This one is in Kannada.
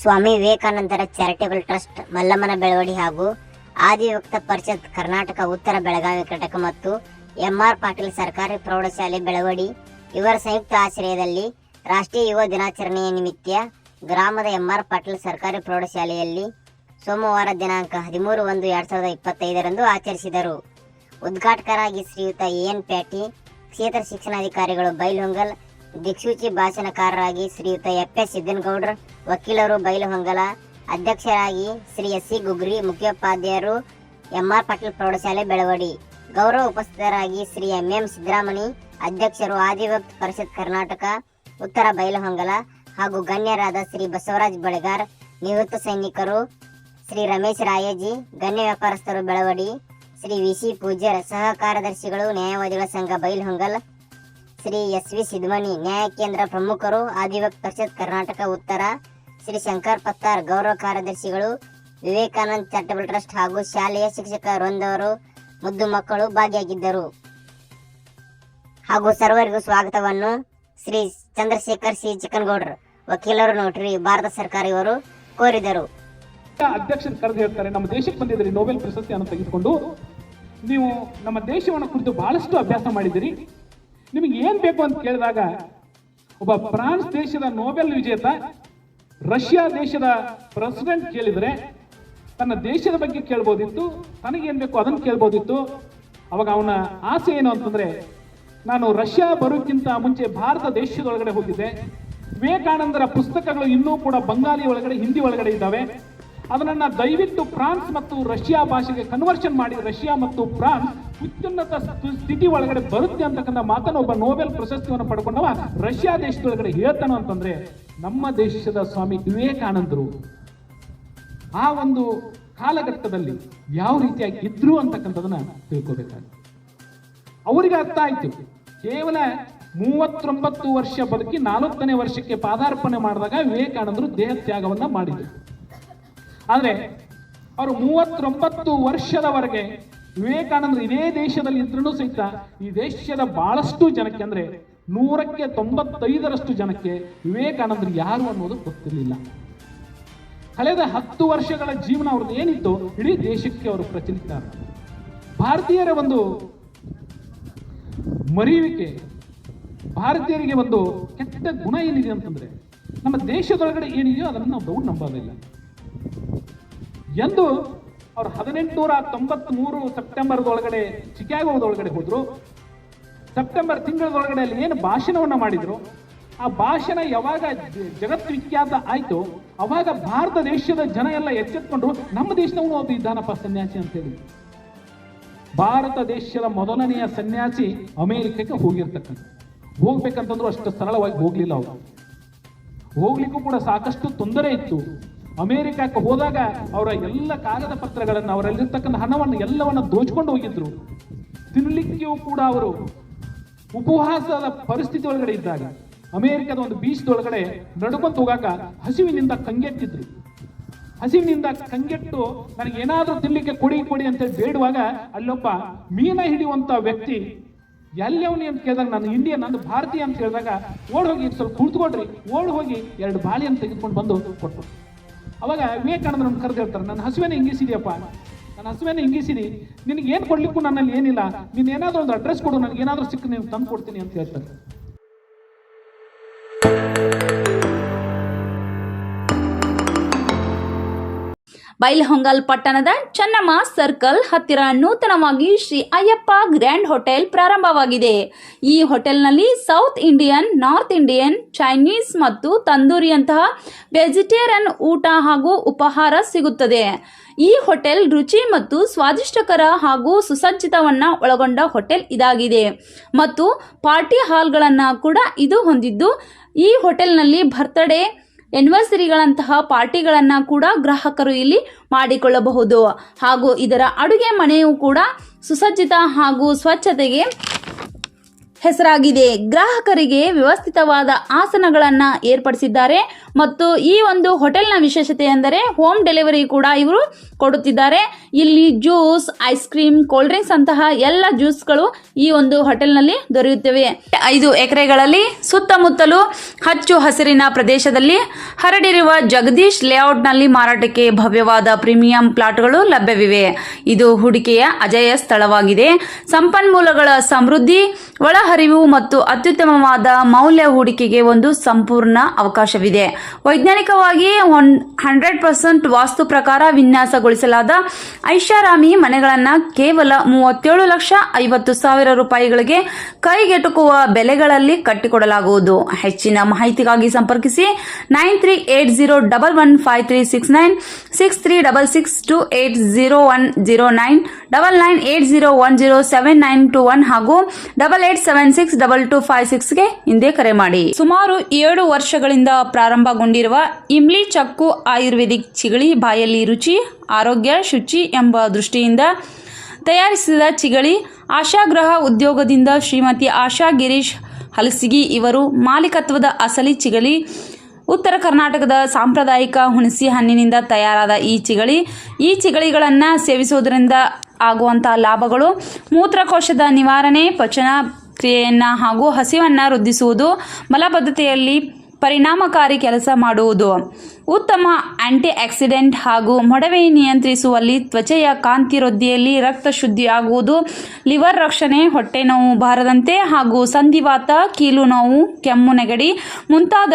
ಸ್ವಾಮಿ ವಿವೇಕಾನಂದರ ಚಾರಿಟೇಬಲ್ ಟ್ರಸ್ಟ್, ಮಲ್ಲಮ್ಮನ ಬೆಳವಡಿ ಹಾಗೂ ಆದಿವಕ್ತ ಪರಿಷತ್, ಕರ್ನಾಟಕ ಉತ್ತರ ಬೆಳಗಾವಿ ಘಟಕ ಮತ್ತು ಎಂಆರ್ ಪಾಟೀಲ್ ಸರ್ಕಾರಿ ಪ್ರೌಢಶಾಲೆ ಬೆಳವಡಿ. ಇವರ ಸಂಯುಕ್ತ ಆಶ್ರಯದಲ್ಲಿ ರಾಷ್ಟ್ರೀಯ ಯುವ ದಿನಾಚರಣೆಯ ನಿಮಿತ್ತ ಗ್ರಾಮದ ಎಂಆರ್ ಪಾಟೀಲ್ ಸರ್ಕಾರಿ ಪ್ರೌಢಶಾಲೆಯಲ್ಲಿ ಸೋಮವಾರ ದಿನಾಂಕ ಹದಿಮೂರು ಒಂದು ಎರಡು ಸಾವಿರದ ಇಪ್ಪತ್ತೈದರಂದು ಆಚರಿಸಿದರು. ಉದ್ಘಾಟಕರಾಗಿ ಶ್ರೀಯುತ ಎ ಎನ್ ಪ್ಯಾಟಿ, ಕ್ಷೇತ್ರ ಶಿಕ್ಷಣಾಧಿಕಾರಿಗಳು ಬೈಲ್ಹೊಂಗಲ್ ದಿಕ್ಸೂಚಿ ಭಾಷಣಕಾರರಾಗಿ ಶ್ರೀಯುತ ಎಫ್ ಎಸ್ ಸಿದ್ದನಗೌಡ್ರ, ವಕೀಲರು ಬೈಲಹೊಂಗಲ ಅಧ್ಯಕ್ಷರಾಗಿ ಶ್ರೀ ಎಸ್ ಸಿ ಗುಗ್ರಿ, ಮುಖ್ಯೋಪಾಧ್ಯಾಯರು ಎಂ ಆರ್ ಪಾಟೀಲ್ ಪ್ರೌಢಶಾಲೆ ಬೆಳವಡಿ. ಗೌರವ ಉಪಸ್ಥಿತರಾಗಿ ಶ್ರೀ ಎಂ ಎಂ ಸಿದ್ದರಾಮಣಿ ಅಧ್ಯಕ್ಷರು ಆದಿವಕ್ತ ಪರಿಷತ್ ಕರ್ನಾಟಕ, ಉತ್ತರ ಬೈಲಹೊಂಗಲ ಹಾಗೂ ಗಣ್ಯರಾದ ಶ್ರೀ ಬಸವರಾಜ್ ಬಳೆಗಾರ್, ನಿವೃತ್ತ ಸೈನಿಕರು ಶ್ರೀ ರಮೇಶ್ ರಾಯಜಿ, ಗಣ್ಯ ವ್ಯಾಪಾರಸ್ಥರು ಬೆಳವಡಿ, ಶ್ರೀ ವಿಸಿ ಪೂಜ್ಯರ್ ಸಹ ಕಾರ್ಯದರ್ಶಿಗಳು, ನ್ಯಾಯವಾದಿಗಳ ಸಂಘ ಬೈಲ್ಹೊಂಗಲ್ ಶ್ರೀ ಎಸ್ ವಿ ಸಿದ್ಮಣಿ ನ್ಯಾಯ ಕೇಂದ್ರ ಪ್ರಮುಖರು ಆದಿವಕ್ತ ಪರಿಷತ್, ಕರ್ನಾಟಕ ಉತ್ತರ, ಶ್ರೀ ಶಂಕರ್ ಪತ್ತಾರ್ ಗೌರವ ಕಾರ್ಯದರ್ಶಿಗಳು, ವಿವೇಕಾನಂದ್ ಚಾರಿಟಬಲ್ ಟ್ರಸ್ಟ್ ಹಾಗೂ ಶಾಲೆಯ ಶಿಕ್ಷಕ ವೃಂದವರು, ಮುದ್ದು ಮಕ್ಕಳು ಭಾಗಿಯಾಗಿದ್ದರು. ಹಾಗೂ ಸರ್ವರಿಗೂ ಸ್ವಾಗತವನ್ನು ಶ್ರೀ ಚಂದ್ರಶೇಖರ್ ಸಿ ಚಿಕ್ಕನಗೌಡ್ರು ವಕೀಲರು ನೋಟ್ರಿ ಭಾರತ ಸರ್ಕಾರ ಇವರು ಕೋರಿದರು ಅಧ್ಯಕ್ಷರು ಕರೆದು ಹೇಳ್ತಾರೆ, ನಮ್ಮ ದೇಶಕ್ಕೆ ಬಂದಿದ್ದೀರಿ ನೊಬೆಲ್ ಪ್ರಶಸ್ತಿಯನ್ನು ತೆಗೆದುಕೊಂಡು ನೀವು ನಮ್ಮ ದೇಶವನ್ನು ಕುರಿತು ಬಹಳಷ್ಟು ಅಭ್ಯಾಸ ಮಾಡಿದ್ದೀರಿ. ನಿಮಗೆ ಏನು ಬೇಕು ಅಂತ ಕೇಳಿದಾಗ, ಒಬ್ಬ ಫ್ರಾನ್ಸ್ ದೇಶದ ನೋಬೆಲ್ ವಿಜೇತ, ರಷ್ಯಾ ದೇಶದ ಪ್ರೆಸಿಡೆಂಟ್ ಕೇಳಿದರೆ, ತನ್ನ ದೇಶದ ಬಗ್ಗೆ ಕೇಳ್ಬೋದಿತ್ತು ತನಗೇನು ಬೇಕು ಅದನ್ನು ಕೇಳ್ಬೋದಿತ್ತು. ಅವಾಗ ಅವನ ಆಸೆ ಏನು ಅಂತಂದ್ರೆ, ನಾನು ರಷ್ಯಾ ಬರೋಕ್ಕಿಂತ ಮುಂಚೆ ಭಾರತ ದೇಶದೊಳಗಡೆ ಹೋಗಿದ್ದೆ. ವಿವೇಕಾನಂದರ ಪುಸ್ತಕಗಳು ಇನ್ನೂ ಕೂಡ ಬಂಗಾಲಿ ಒಳಗಡೆ, ಹಿಂದಿ ಒಳಗಡೆ ಇದ್ದಾವೆ. ಅದನ್ನ ದಯವಿಟ್ಟು ಫ್ರಾನ್ಸ್ ಮತ್ತು ರಷ್ಯಾ ಭಾಷೆಗೆ ಕನ್ವರ್ಷನ್ ಮಾಡಿ, ರಷ್ಯಾ ಮತ್ತು ಫ್ರಾನ್ಸ್ ಅತ್ಯುನ್ನತ ಸ್ಥಿತಿ ಒಳಗಡೆ ಬರುತ್ತೆ ಅಂತಕ್ಕಂಥ ಮಾತನ್ನು ಒಬ್ಬ ನೋಬೆಲ್ ಪ್ರಶಸ್ತಿಯನ್ನು ಪಡ್ಕೊಂಡವ ರಷ್ಯಾ ದೇಶದೊಳಗಡೆ ಹೇಳ್ತಾನೋ ಅಂತಂದ್ರೆ, ನಮ್ಮ ದೇಶದ ಸ್ವಾಮಿ ವಿವೇಕಾನಂದರು. ಆ ಒಂದು ಕಾಲಘಟ್ಟದಲ್ಲಿ ಯಾವ ರೀತಿಯಾಗಿ ಇದ್ರು ಅಂತಕ್ಕಂಥದನ್ನ ತಿಳ್ಕೋಬೇಕಾಗುತ್ತೆ ಅವರಿಗೆ ಅರ್ಥ ಆಯ್ತು. ಕೇವಲ ಮೂವತ್ತೊಂಬತ್ತು ವರ್ಷ ಬದುಕಿ ನಾಲ್ಕನೇ ವರ್ಷಕ್ಕೆ ಪಾದಾರ್ಪಣೆ ಮಾಡಿದಾಗ ವಿವೇಕಾನಂದರು ದೇಹ ತ್ಯಾಗವನ್ನ ಮಾಡಿದರು. ಆದ್ರೆ ಅವರು ಮೂವತ್ತೊಂಬತ್ತು ವರ್ಷದವರೆಗೆ ವಿವೇಕಾನಂದರು ಇದೇ ದೇಶದಲ್ಲಿ ಇದ್ರೂ ಸಹಿತ ಈ ದೇಶದ ಬಹಳಷ್ಟು ಜನಕ್ಕೆ ಅಂದ್ರೆ ನೂರಕ್ಕೆ ತೊಂಬತ್ತೈದರಷ್ಟು ಜನಕ್ಕೆ ವಿವೇಕಾನಂದರು ಯಾರು ಅನ್ನೋದು ಗೊತ್ತಿರಲಿಲ್ಲ. ಕಳೆದ ಹತ್ತು ವರ್ಷಗಳ ಜೀವನ ಅವ್ರದ್ದು ಏನಿತ್ತು, ಇಡೀ ದೇಶಕ್ಕೆ ಅವರು ಪ್ರಚಲಿತ. ಭಾರತೀಯರ ಒಂದು ಮರೆಯುವಿಕೆ, ಭಾರತೀಯರಿಗೆ ಒಂದು ಕೆಟ್ಟ ಗುಣ ಏನಿದೆ ಅಂತಂದ್ರೆ, ನಮ್ಮ ದೇಶದೊಳಗಡೆ ಏನಿದೆಯೋ ಅದನ್ನು ನಾವು ನಂಬೋದಿಲ್ಲ. ಎಂದು ಅವ್ರು ಹದಿನೆಂಟುನೂರ ತೊಂಬತ್ಮೂರು ಸೆಪ್ಟೆಂಬರ್ದೊಳಗಡೆ ಚಿಕಾಗೋದೊಳಗಡೆ ಹೋದರು. ಸೆಪ್ಟೆಂಬರ್ ತಿಂಗಳದೊಳಗಡೆ ಅಲ್ಲಿ ಏನು ಭಾಷಣವನ್ನು ಮಾಡಿದ್ರು. ಆ ಭಾಷಣ ಯಾವಾಗ ಜಗತ್ವಿಖ್ಯಾತ ಆಯಿತು, ಅವಾಗ ಭಾರತ ದೇಶದ ಜನ ಎಲ್ಲ ಎಚ್ಚೆತ್ಕೊಂಡ್ರು ನಮ್ಮ ದೇಶದವನು ಒಬ್ಬ ಇದ್ದಾನಪ್ಪ ಸನ್ಯಾಸಿ ಅಂತ ಹೇಳಿ. ಭಾರತ ದೇಶದ ಮೊದಲನೆಯ ಸನ್ಯಾಸಿ ಅಮೇರಿಕಕ್ಕೆ ಹೋಗಿರ್ತಕ್ಕಂಥ ಹೋಗ್ಬೇಕಂತಂದ್ರು ಅಷ್ಟು ಸರಳವಾಗಿ ಹೋಗ್ಲಿಲ್ಲ ಅವರು. ಹೋಗ್ಲಿಕ್ಕೂ ಕೂಡ ಸಾಕಷ್ಟು ತೊಂದರೆ ಇತ್ತು. ಅಮೆರಿಕಕ್ಕೆ ಹೋದಾಗ ಅವರ ಎಲ್ಲ ಕಾಗದ ಪತ್ರಗಳನ್ನು, ಅವರಲ್ಲಿರ್ತಕ್ಕಂಥ ಹಣವನ್ನು ಎಲ್ಲವನ್ನು ದೋಚ್ಕೊಂಡು ಹೋಗಿದ್ರು. ತಿನ್ನಲಿಕ್ಕೆಯೂ ಕೂಡ ಅವರು ಉಪವಾಸದ ಪರಿಸ್ಥಿತಿ ಒಳಗಡೆ ಇದ್ದಾಗ, ಅಮೆರಿಕದ ಒಂದು ಬೀಚ್ದೊಳಗಡೆ ನಡ್ಕೊಂತ ಹೋಗಾಕ ಹಸಿವಿನಿಂದ ಕಂಗೆಟ್ಟಿದ್ರು. ಹಸಿವಿನಿಂದ ಕಂಗೆಟ್ಟು ನನಗೆ ಏನಾದರೂ ತಿನ್ಲಿಕ್ಕೆ ಕೊಡಿ ಕೊಡಿ ಅಂತ ಬೇಡುವಾಗ ಅಲ್ಲೊಬ್ಬ ಮೀನ ಹಿಡಿಯುವಂತ ವ್ಯಕ್ತಿ, ಎಲ್ಲಿ ಅವನಿ? ಅಂತ ಕೇಳಿದಾಗ, ನಾನು ಇಂಡಿಯನ್ ನಾನು ಭಾರತೀಯ ಅಂತ ಹೇಳಿದಾಗ, ಓಡ್ ಹೋಗಿ ಸ್ವಲ್ಪ ಕುಳಿತುಕೊಡ್ರಿ. ಓಡ್ ಹೋಗಿ ಎರಡು ಬಾಳಿಯನ್ನು ತೆಗೆದುಕೊಂಡು ಬಂದು ಕೊಟ್ಟರು ಅವಾಗ ವಿವೇಕಾನಂದ ಕರೆದು ಹೇಳ್ತಾರೆ, ನನ್ನ ಹಸುವೇನೆ ಹಿಂಗಿಸಿದೆಯಪ್ಪ ನನ್ನ ಹಸುವೇನೆ ಹಿಂಗಿಸಿದಿ ನಿನಗೆ ಏನು ಕೊಡ್ಲಿಕ್ಕೂ ನನ್ನಲ್ಲಿ ಏನಿಲ್ಲ. ನೀನು ಏನಾದರೂ ಒಂದು ಅಡ್ರೆಸ್ ಕೊಡು, ನನಗೆ ಏನಾದರೂ ಸಿಕ್ಕ ನೀನು ತಂದು ಕೊಡ್ತೀನಿ ಅಂತ ಹೇಳ್ತಾರೆ. ಬೈಲಹೊಂಗಲ್ ಪಟ್ಟಣದ ಚನ್ನಮ್ಮ ಸರ್ಕಲ್ ಹತ್ತಿರ ನೂತನವಾಗಿ ಶ್ರೀ ಅಯ್ಯಪ್ಪ ಗ್ರ್ಯಾಂಡ್ ಹೋಟೆಲ್ ಪ್ರಾರಂಭವಾಗಿದೆ. ಈ ಹೋಟೆಲ್ನಲ್ಲಿ south Indian, north Indian, Chinese ಮತ್ತು ತಂದೂರಿಯಂತಹ ವೆಜಿಟೇರಿಯನ್ ಊಟ ಹಾಗೂ ಉಪಹಾರ ಸಿಗುತ್ತದೆ. ಈ ಹೋಟೆಲ್ ರುಚಿ ಮತ್ತು ಸ್ವಾದಿಷ್ಟಕರ ಹಾಗೂ ಸುಸಜ್ಜಿತವನ್ನು ಒಳಗೊಂಡ ಹೋಟೆಲ್ ಇದಾಗಿದೆ. ಮತ್ತು ಪಾರ್ಟಿ ಹಾಲ್ಗಳನ್ನು ಕೂಡ ಇದು ಹೊಂದಿದ್ದು, ಈ ಹೋಟೆಲ್ನಲ್ಲಿ ಬರ್ತ್ಡೇ ಎನಿವರ್ಸರಿಗಳಂತಹ ಪಾರ್ಟಿಗಳನ್ನು ಕೂಡ ಗ್ರಾಹಕರು ಇಲ್ಲಿ ಮಾಡಿಕೊಳ್ಳಬಹುದು. ಹಾಗೂ ಇದರ ಅಡುಗೆ ಮನೆಯು ಕೂಡ ಸುಸಜ್ಜಿತ ಹಾಗೂ ಸ್ವಚ್ಛತೆಗೆ ಹೆಸರಾಗಿದೆ. ಗ್ರಾಹಕರಿಗೆ ವ್ಯವಸ್ಥಿತವಾದ ಆಸನಗಳನ್ನು ಏರ್ಪಡಿಸಿದ್ದಾರೆ ಮತ್ತು ಈ ಒಂದು ಹೋಟೆಲ್ನ ವಿಶೇಷತೆ ಎಂದರೆ ಹೋಮ್ ಡೆಲಿವರಿ ಕೂಡ ಇವರು ಕೊಡುತ್ತಿದ್ದಾರೆ. ಇಲ್ಲಿ juice, ice cream, cold drinks ಅಂತಹ ಎಲ್ಲ ಜ್ಯೂಸ್ಗಳು ಈ ಒಂದು ಹೋಟೆಲ್ನಲ್ಲಿ ದೊರೆಯುತ್ತವೆ. ಐದು ಎಕರೆಗಳಲ್ಲಿ ಸುತ್ತಮುತ್ತಲು ಹಚ್ಚು ಹಸಿರಿನ ಪ್ರದೇಶದಲ್ಲಿ ಹರಡಿರುವ ಜಗದೀಶ್ ಲೇಔಟ್ನಲ್ಲಿ ಮಾರಾಟಕ್ಕೆ ಭವ್ಯವಾದ ಪ್ರೀಮಿಯಂ ಪ್ಲಾಟ್ಗಳು ಲಭ್ಯವಿವೆ. ಇದು ಹೂಡಿಕೆಯ ಅಜಯ ಸ್ಥಳವಾಗಿದೆ. ಸಂಪನ್ಮೂಲಗಳ ಸಮೃದ್ಧಿ ಒಳಹರಿವು ಮತ್ತು ಅತ್ಯುತ್ತಮವಾದ ಮೌಲ್ಯ ಹೂಡಿಕೆಗೆ ಒಂದು ಸಂಪೂರ್ಣ ಅವಕಾಶವಿದೆ. ವೈಜ್ಞಾನಿಕವಾಗಿ ಒನ್ ಹಂಡ್ರೆಡ್ ಪರ್ಸೆಂಟ್ ವಾಸ್ತು ಪ್ರಕಾರ ವಿನ್ಯಾಸಗೊಳಿಸಲಾದ ಐಷಾರಾಮಿ ಮನೆಗಳನ್ನು ಕೇವಲ ಮೂವತ್ತೇಳು ಲಕ್ಷ ಐವತ್ತು ಸಾವಿರ ರೂಪಾಯಿಗಳಿಗೆ ಕೈಗೆಟುಕುವ ಬೆಲೆಗಳಲ್ಲಿ ಕಟ್ಟಿಕೊಡಲಾಗುವುದು. ಹೆಚ್ಚಿನ ಮಾಹಿತಿಗಾಗಿ ಸಂಪರ್ಕಿಸಿ nine three eight zero double one five three six nine six three double six two eight zero one zero nine double nine eight zero one zero seven nine two one ಹಾಗೂ double eight seven six double two five ಸಿಕ್ಸ್ಗೆ ಹಿಂದೆ ಕರೆ ಮಾಡಿ. ಸುಮಾರು ಏಳು ವರ್ಷಗಳಿಂದ ಪ್ರಾರಂಭಗೊಂಡಿರುವ ಇಮ್ಲಿ ಚಕ್ಕು ಆಯುರ್ವೇದಿಕ್ ಚಿಗಳಿ ಬಾಯಲ್ಲಿ ರುಚಿ, ಆರೋಗ್ಯ, ಶುಚಿ ಎಂಬ ದೃಷ್ಟಿಯಿಂದ ತಯಾರಿಸಿದ ಚಿಗಳಿ ಆಶಾಗ್ರಹ ಉದ್ಯೋಗದಿಂದ ಶ್ರೀಮತಿ ಆಶಾ ಗಿರೀಶ್ ಹಲಸಿಗಿ ಇವರು ಮಾಲೀಕತ್ವದ ಅಸಲಿ ಚಿಗಳಿ. ಉತ್ತರ ಕರ್ನಾಟಕದ ಸಾಂಪ್ರದಾಯಿಕ ಹುಣಸಿ ಹಣ್ಣಿನಿಂದ ತಯಾರಾದ ಈ ಚಿಗಳಿ. ಈ ಚಿಗಳಿಗಳನ್ನು ಸೇವಿಸುವುದರಿಂದ ಆಗುವಂತಹ ಲಾಭಗಳು, ಮೂತ್ರಕೋಶದ ನಿವಾರಣೆ, ಪಚನ ಕ್ರಿಯೆಯನ್ನು ಹಾಗೂ ಹಸಿವನ್ನು ವೃದ್ಧಿಸುವುದು ಮಲಬದ್ಧತೆಯಲ್ಲಿ ಪರಿಣಾಮಕಾರಿ ಕೆಲಸ ಮಾಡುವುದು. ಉತ್ತಮ ಆಂಟಿ ಆಕ್ಸಿಡೆಂಟ್ ಹಾಗೂ ಮೊಡವೆ ನಿಯಂತ್ರಿಸುವಲ್ಲಿ ತ್ವಚೆಯ ಕಾಂತಿ ವೃದ್ಧಿಯಲ್ಲಿ ರಕ್ತ ಶುದ್ಧಿಯಾಗುವುದು, ಲಿವರ್ ರಕ್ಷಣೆ ಹೊಟ್ಟೆ ನೋವು ಬಾರದಂತೆ ಹಾಗೂ ಸಂಧಿವಾತ ಕೀಲು ನೋವು ಕೆಮ್ಮು ನೆಗಡಿ ಮುಂತಾದ